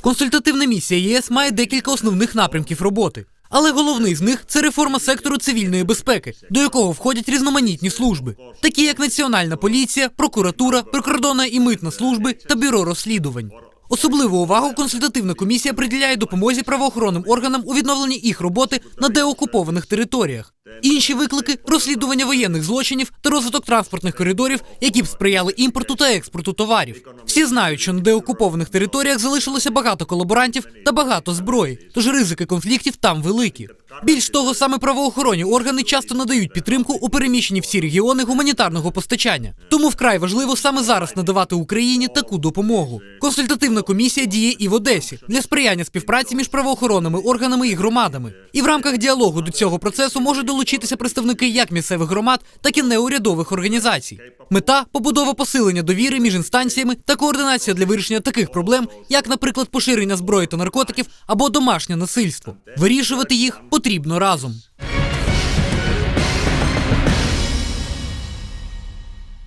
Консультативна місія ЄС має декілька основних напрямків роботи. Але головний з них це реформа сектору цивільної безпеки, до якого входять різноманітні служби, такі як Національна поліція, прокуратура, прикордонна і митна служби та бюро розслідувань. Особливу увагу консультативна комісія приділяє допомозі правоохоронним органам у відновленні їх роботи на деокупованих територіях. Інші виклики розслідування воєнних злочинів та розвиток транспортних коридорів, які б сприяли імпорту та експорту товарів. Всі знають, що на деокупованих територіях залишилося багато колаборантів та багато зброї, тож ризики конфліктів там великі. Більш того, саме правоохоронні органи часто надають підтримку у переміщенні в ці регіони гуманітарного постачання. Тому вкрай важливо саме зараз надавати Україні таку допомогу. Консультативна комісія діє і в Одесі для сприяння співпраці між правоохоронними органами і громадами. І в рамках діалогу до цього процесу можуть долучитися представники як місцевих громад, так і неурядових організацій. Мета побудова посилення довіри між інстанціями та координація для вирішення таких проблем, як, наприклад, поширення зброї та наркотиків або домашнє насильство. Вирішувати їх потрібно разом.